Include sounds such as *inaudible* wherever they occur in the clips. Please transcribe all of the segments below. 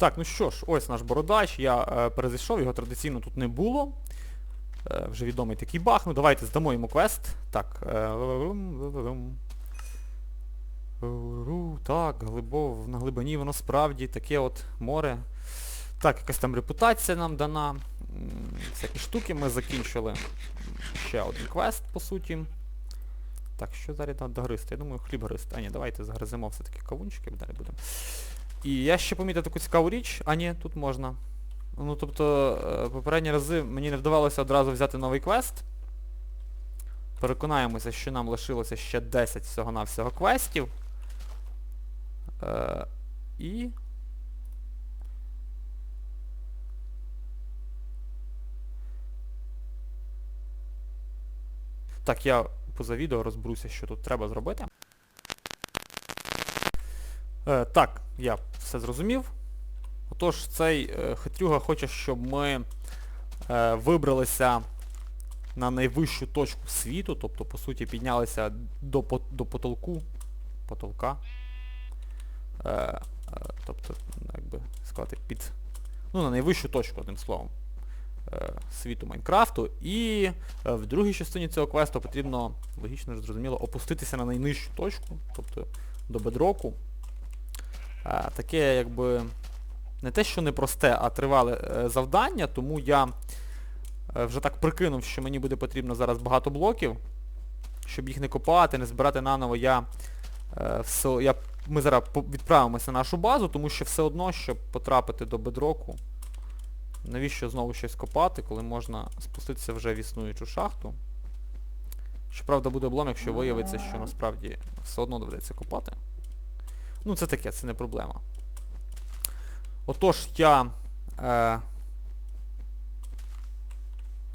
Так, ну що ж, ось наш бородач, я е, перезайшов, його традиційно тут не було. Е, вже відомий такий баг. Ну давайте здамо йому квест. Так. Е. Так, глибо, на глибині воно справді таке от море. Так, якась там репутація нам дана. Всякі штуки ми закінчили. Ще один квест, по суті. Так, що далі треба догризти? Я думаю, хліб гризти. А ні, давайте загриземо все-таки кавунчики, далі будемо. І я ще помітив таку цікаву річ. А ні, тут можна. Ну тобто, е, попередні рази мені не вдавалося одразу взяти новий квест. Переконаємося, що нам лишилося ще 10 всього-навсього квестів. Е, і... Так, я поза відео розберуся, що тут треба зробити. Е, так, я все зрозумів. Отож, цей е, хитрюга хоче, щоб ми е, вибралися на найвищу точку світу, тобто, по суті, піднялися до, до потолку. Потолка. Е, тобто, як би сказати, під... Ну, на найвищу точку, одним словом. Світу Майнкрафту. І в другій частині цього квесту потрібно, логічно зрозуміло, опуститися на найнижчу точку, тобто до бедроку. Е, таке, якби, не те, що непросте, а тривале е, завдання, тому я е, вже так прикинув, що мені буде потрібно зараз багато блоків. Щоб їх не копати, не збирати наново, я, все, я, ми зараз відправимося на нашу базу, тому що все одно, щоб потрапити до бедроку, навіщо знову щось копати, коли можна спуститися вже в існуючу шахту. Щоправда, буде облом, якщо виявиться, що насправді все одно доведеться копати. Ну, це таке, це не проблема. Отож, я е,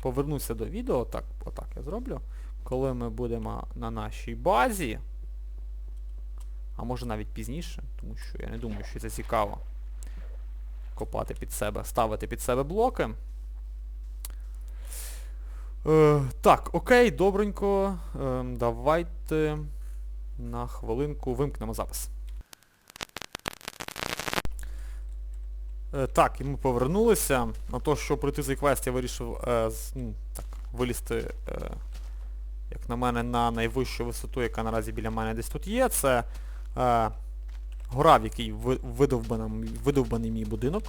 повернуся до відео, так, отак я зроблю. Коли ми будемо на нашій базі, а може навіть пізніше, тому що я не думаю, що це цікаво копати під себе, ставити під себе блоки. Е, так, окей, добренько. Е, давайте на хвилинку вимкнемо запис. Так, і ми повернулися. На те, щоб пройти цей квест, я вирішив е, з, ну, так, вилізти, е, як на мене, на найвищу висоту, яка наразі біля мене десь тут є. Це е, гора, в якій видовбаний, видовбаний мій будинок.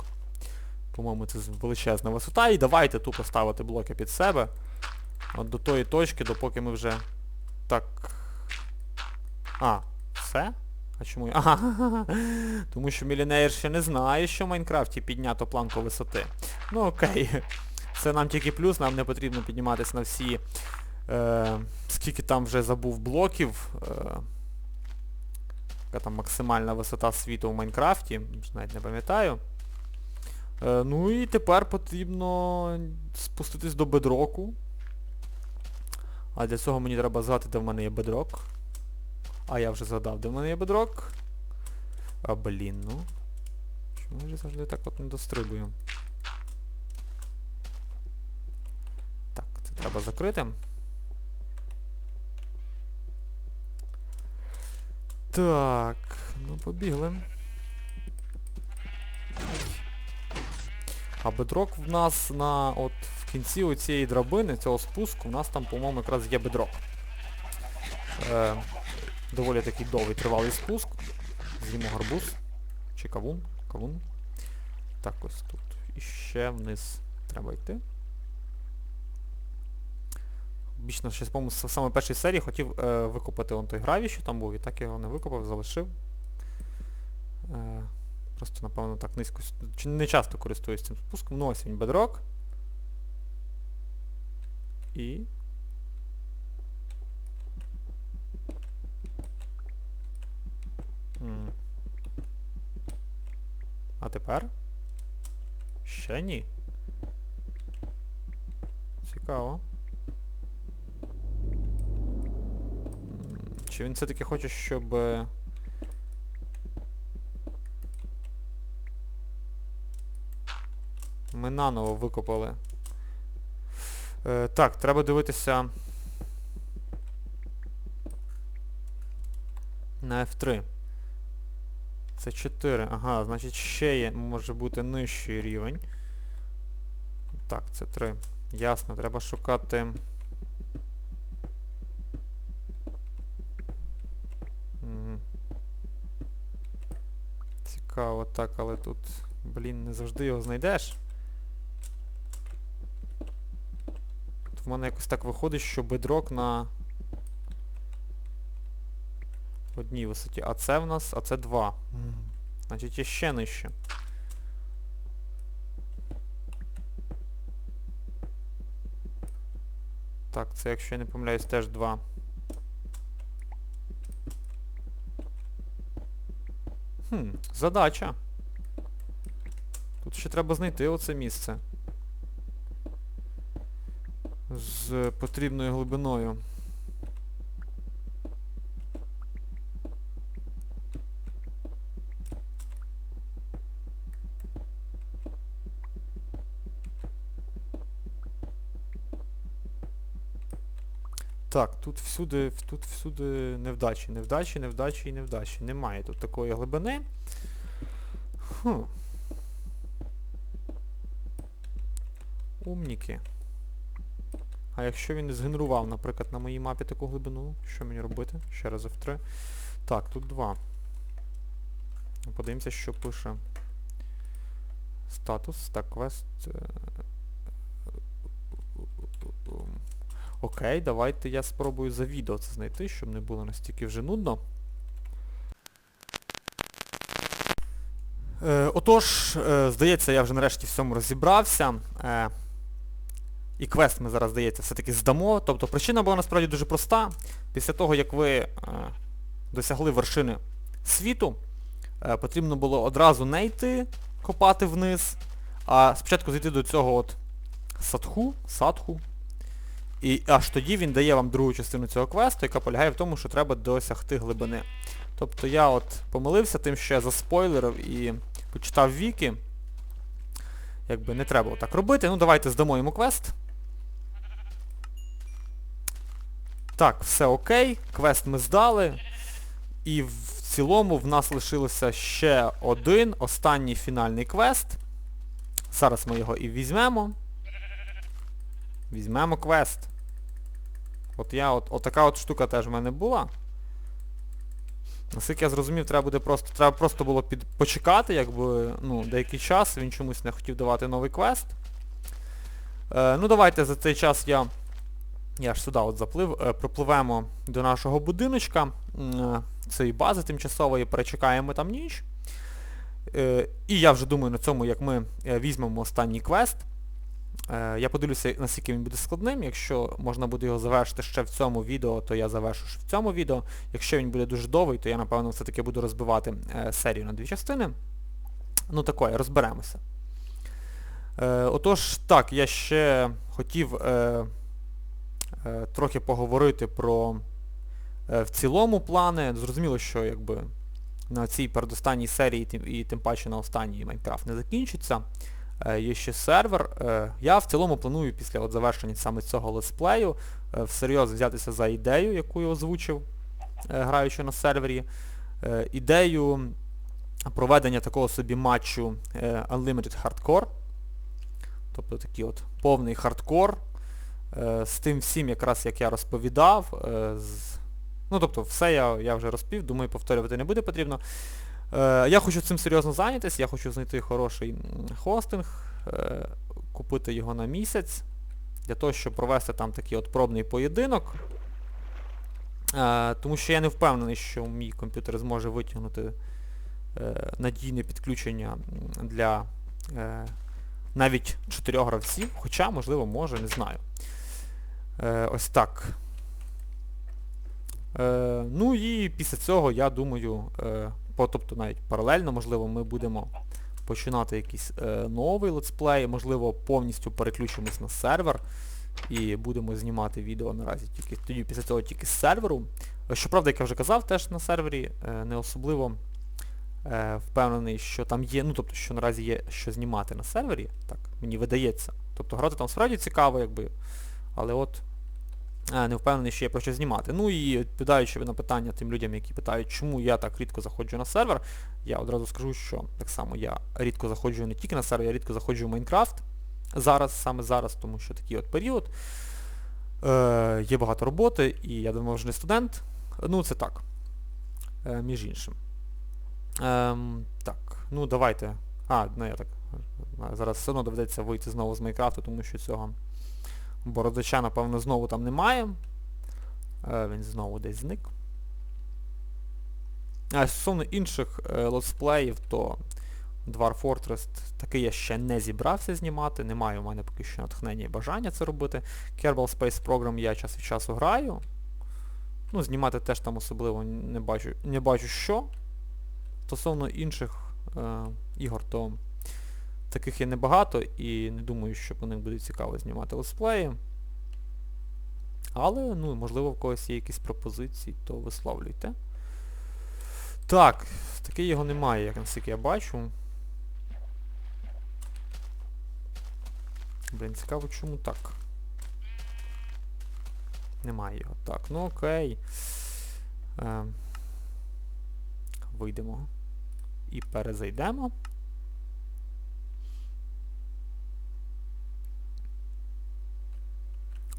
По-моєму, це величезна висота. І давайте тупо ставити блоки під себе. От до тої точки, допоки ми вже так... А, все? А чому я... *laughs* Ага, тому що мілінеєр ще не знає, що в Майнкрафті піднято планку висоти. Ну окей. Це нам тільки плюс, нам не потрібно підніматися на всі... Е, скільки там вже забув блоків. Е, яка там максимальна висота світу в Майнкрафті, навіть не пам'ятаю. Е, ну і тепер потрібно спуститись до бедроку. А для цього мені треба згадати, де в мене є бедрок. А я вже згадав, де в мене є бедрок. А, блін, ну. Чому я ж завжди так от не дострибую? Так, це треба закрити. Так, ну побігли. А бедрок в нас на от в кінці оцієї драбини, цього спуску, в нас там, по-моєму, якраз є бедрок. Е, доволі такий довгий тривалий спуск. З'їмо гарбуз. Чи кавун. Кавун. Так ось тут. І ще вниз треба йти. Бічно ще, по-моєму, саме першої серії хотів е, викопати он той гравій, що там був, і так я його не викопав, залишив. Е, просто, напевно, так низько. Чи не часто користуюсь цим спуском. Ну ось він бедрок. І. А тепер? Ще ні. Цікаво. Чи він все-таки хоче, щоб... е, Ми наново викопали. Е, так, треба дивитися на F3. Це 4. Ага, значить ще є, може бути нижчий рівень. Так, це 3. Ясно, треба шукати. Цікаво, так, але тут, блін, не завжди його знайдеш. От в мене якось так виходить, що бедрок на одній висоті. А це в нас, а це 2. Значить є ще нижче. Так, це, якщо я не помиляюсь, теж 2. Хм, задача. Тут ще треба знайти оце місце. З потрібною глибиною. Так, тут всюди, тут всюди невдачі, невдачі, невдачі і невдачі. Немає тут такої глибини. Хм. Умніки. А якщо він згенерував, наприклад, на моїй мапі таку глибину, що мені робити? Ще раз F3. Так, тут два. Подивимося, що пише. Статус. Так, квест. е, Окей, давайте я спробую за відео це знайти, щоб не було настільки вже нудно. Е, отож, е, здається, я вже нарешті в цьому розібрався. Е, і квест ми зараз, здається, все-таки здамо. Тобто причина була насправді дуже проста. Після того, як ви е, досягли вершини світу, е, потрібно було одразу не йти копати вниз, а спочатку зайти до цього от садху, садху. І аж тоді він дає вам другу частину цього квесту, яка полягає в тому, що треба досягти глибини. Тобто я от помилився тим, що я заспойлерив і почитав віки. Якби не треба отак робити. Ну давайте здамо йому квест. Так, все окей. Квест ми здали. І в цілому в нас лишилося ще один останній фінальний квест. Зараз ми його і візьмемо. Візьмемо квест. От я от, от така от штука теж в мене була. Наскільки я зрозумів, треба буде просто треба просто було під, почекати, якби, ну, деякий час, він чомусь не хотів давати новий квест. Е, ну давайте за цей час я... Я ж сюди от заплив, е, пропливемо до нашого будиночка, е, цієї бази тимчасової, перечекаємо там ніч. Е, і я вже думаю на цьому, як ми е, візьмемо останній квест. Е, Я подивлюся, наскільки він буде складним. Якщо можна буде його завершити ще в цьому відео, то я завершу ще в цьому відео. Якщо він буде дуже довгий, то я, напевно, все-таки буду розбивати е, серію на дві частини. Ну такое, розберемося. Е, Отож, так, я ще хотів трохи поговорити про в цілому плани. Зрозуміло, що якби на цій передостанній серії і тим паче на останній Майнкрафт не закінчиться. Е, Є ще сервер. Е, Я в цілому планую після от завершення саме цього летсплею е, всерйоз взятися за ідею, яку я озвучив, граючи на сервері. Ідею проведення такого собі матчу Unlimited Hardcore. Тобто такий от повний хардкор. З тим всім, якраз як я розповідав. з- Ну тобто все я, я вже розпів, думаю, повторювати не буде потрібно. Е, я хочу цим серйозно зайнятися, я хочу знайти хороший хостинг, е, купити його на місяць, для того, щоб провести там такий от пробний поєдинок. Е, тому що я не впевнений, що мій комп'ютер зможе витягнути е, надійне підключення для е, навіть чотирьох гравців, хоча, можливо, може, не знаю. Е, ось так. Е, ну і після цього, я думаю, е, тобто навіть паралельно, можливо, ми будемо починати якийсь е, новий летсплей, можливо, повністю переключимось на сервер і будемо знімати відео наразі тільки тоді після цього тільки з серверу. Е, Щоправда, як я вже казав, теж на сервері е, не особливо е, впевнений, що там є, ну тобто, що наразі є що знімати на сервері, так, мені видається. Тобто грати там справді цікаво, якби, але от не впевнений, що є про що знімати. Ну і відповідаючи на питання тим людям, які питають, чому я так рідко заходжу на сервер, я одразу скажу, що так само я рідко заходжу не тільки на сервер, я рідко заходжу в Майнкрафт. Зараз, саме зараз, тому що такий от період. Е, Є багато роботи, і я давно вже не студент. Ну, це так. Е, між іншим. Ем, так, ну давайте. А, ну я так. е, Зараз все одно доведеться вийти знову з Майнкрафту, тому що цього бородача, напевно, знову там немає. Е, він знову десь зник. А стосовно інших е, летсплеїв, то Dwarf Fortress таки я ще не зібрався знімати, немає у мене поки що натхнення і бажання це робити. Kerbal Space Program я час від часу граю. Ну, знімати теж там особливо не бачу, не бачу що. Стосовно інших е, ігор, то таких є небагато і не думаю, що по них буде цікаво знімати летсплеї. Але, ну, можливо, в когось є якісь пропозиції, то висловлюйте. Так, таки його немає, як наскільки я бачу. Блін, цікаво, чому так. Немає його. Так, ну окей. Е, вийдемо. І перезайдемо.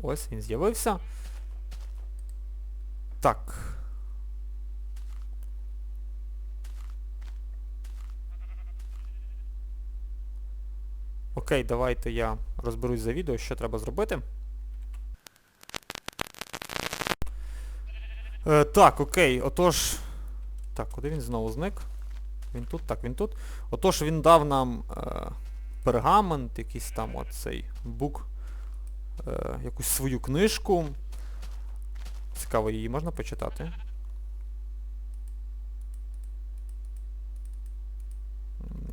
Ось він з'явився. Так. Окей, давайте я розберусь за відео, що треба зробити. Е, так, окей, отож... Так, куди він знову зник? Він тут, так, він тут. Отож, він дав нам е, пергамент, якийсь там оцей бук, е, якусь свою книжку. Цікаво, її можна почитати?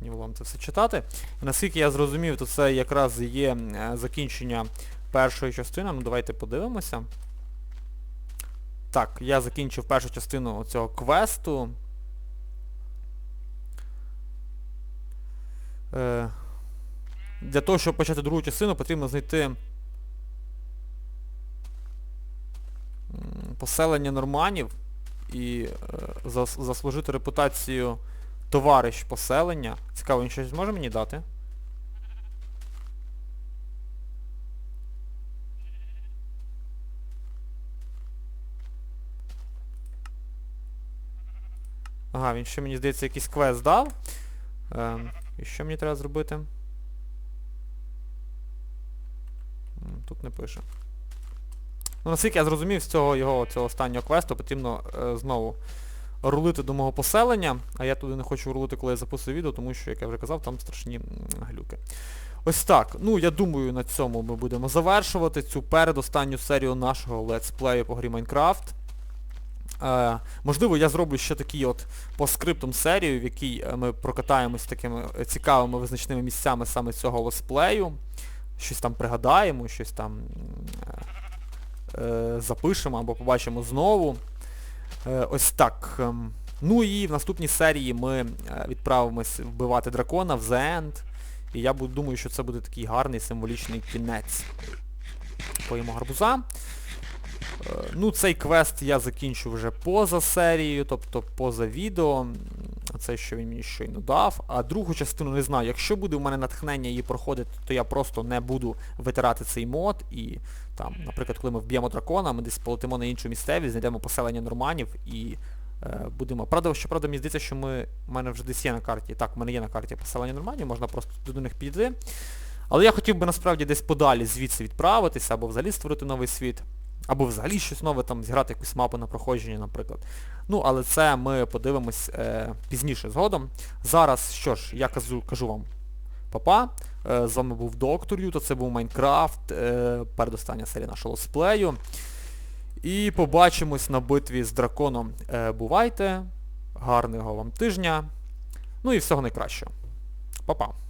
Мені вам це все читати. Наскільки я зрозумів, то це якраз є е, закінчення першої частини. Ну давайте подивимося. Так, я закінчив першу частину цього квесту. Е, Для того, щоб почати другу частину, потрібно знайти поселення норманів і е, зас- заслужити репутацію товариш поселення. Цікаво, він щось зможе мені дати? Ага, він ще мені здається якийсь квест дав. Ем, і що мені треба зробити? Тут не пише. Ну, наскільки я зрозумів, з цього його цього останнього квесту потрібно е, знову рулити до мого поселення, а я туди не хочу рулити, коли я записую відео, тому що, як я вже казав, там страшні глюки. Ось так. Ну, я думаю, на цьому ми будемо завершувати цю передостанню серію нашого летсплею по грі Майнкрафт. Е, можливо, я зроблю ще такий от по скриптум серію, в якій е, ми прокатаємось такими е, цікавими визначними місцями саме цього летсплею. Щось там пригадаємо, щось там е, запишемо або побачимо знову. Е, ось так. Ем, Ну і в наступній серії ми е, відправимось вбивати дракона в The End. І я думаю, що це буде такий гарний символічний кінець. Поїмо гарбуза. Е, Ну, цей квест я закінчу вже поза серією, тобто поза відео. Це, що він мені щойно дав. А другу частину не знаю. Якщо буде у мене натхнення її проходити, то я просто не буду витирати цей мод і там, наприклад, коли ми вб'ємо дракона, ми десь полетимо на іншу місцевість, знайдемо поселення норманів і е, будемо... Правда, щоправда, мені здається, що ми... у мене вже десь є на карті. Так, у мене є на карті поселення норманів, можна просто до них підійти. Але я хотів би насправді десь подалі звідси відправитися, або взагалі створити новий світ. Або взагалі щось нове, там, зіграти якусь мапу на проходження, наприклад. Ну, але це ми подивимось е, пізніше згодом. Зараз, що ж, я кажу, кажу вам папа. Е, з вами був Доктор Юта, це був Майнкрафт, е, передостання серія нашого летсплею. І побачимось на битві з драконом. Е, бувайте, гарного вам тижня. Ну і всього найкращого. Па-па.